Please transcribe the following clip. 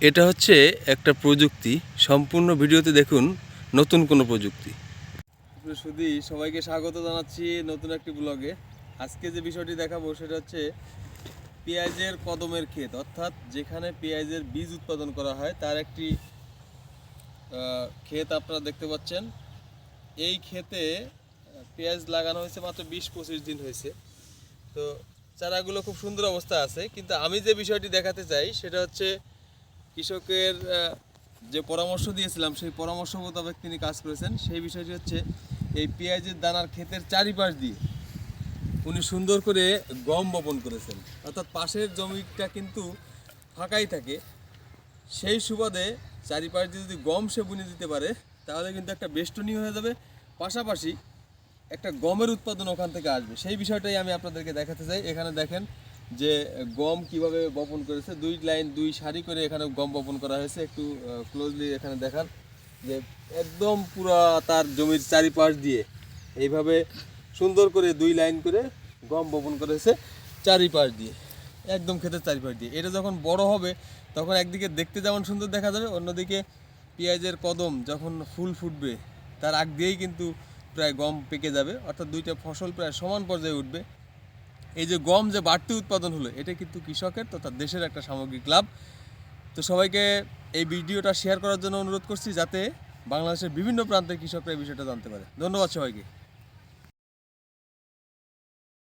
এটা হচ্ছে একটা প্রযুক্তি। সম্পূর্ণ ভিডিওতে দেখুন নতুন কোনো প্রযুক্তি। শুধু সবাইকে স্বাগত জানাচ্ছি নতুন একটি ব্লগে। আজকে যে বিষয়টি দেখাবো সেটা হচ্ছে পেঁয়াজের কদমের ক্ষেত। অর্থাৎ যেখানে পেঁয়াজের বীজ উৎপাদন করা হয়, তার একটি ক্ষেত আপনারা দেখতে পাচ্ছেন। এই ক্ষেতে পেঁয়াজ লাগানো হয়েছে মাত্র বিশ পঁচিশ দিন হয়েছে। তো চারাগুলো খুব সুন্দর অবস্থা আছে। কিন্তু আমি যে বিষয়টি দেখাতে চাই, সেটা হচ্ছে কৃষকের যে পরামর্শ দিয়েছিলাম, সেই পরামর্শ মোতাবেক তিনি কাজ করেছেন। সেই বিষয়টি হচ্ছে, এই পেঁয়াজের দানার ক্ষেতের চারিপাশ দিয়ে উনি সুন্দর করে গম বপন করেছেন। অর্থাৎ পাশের জমিটা কিন্তু ফাঁকাই থাকে। সেই সুবাদে চারিপাশ দিয়ে যদি গম সে বুনে দিতে পারে, তাহলে কিন্তু একটা বেষ্টনী হয়ে যাবে। পাশাপাশি একটা গমের উৎপাদন ওখান থেকে আসবে। সেই বিষয়টাই আমি আপনাদেরকে দেখাতে চাই। এখানে দেখেন যে গম কীভাবে বপন করেছে, দুই লাইন, দুই সারি করে এখানে গম বপন করা হয়েছে। একটু ক্লোজলি এখানে দেখান যে একদম পুরা তার জমির চারিপাশ দিয়ে এইভাবে সুন্দর করে দুই লাইন করে গম বপন করেছে চারিপাশ দিয়ে, একদম ক্ষেতের চারিপাশ দিয়ে। এটা যখন বড় হবে, তখন একদিকে দেখতে যেমন সুন্দর দেখা যাবে, অন্যদিকে পেঁয়াজের কদম যখন ফুল ফুটবে, তার আগ দিয়েই কিন্তু প্রায় গম পেকে যাবে, অর্থাৎ দুইটা ফসল প্রায় সমান পর্যায়ে উঠবে। এই যে গম যে বাড়তি উৎপাদন হলো, এটা কিন্তু কৃষকের তথা দেশের একটা সামগ্রিক লাভ। তো সবাইকে এই ভিডিওটা শেয়ার করার জন্য অনুরোধ করছি যাতে বাংলাদেশের বিভিন্ন প্রান্তের কৃষকরা এই বিষয়টা জানতে পারে। ধন্যবাদ সবাইকে।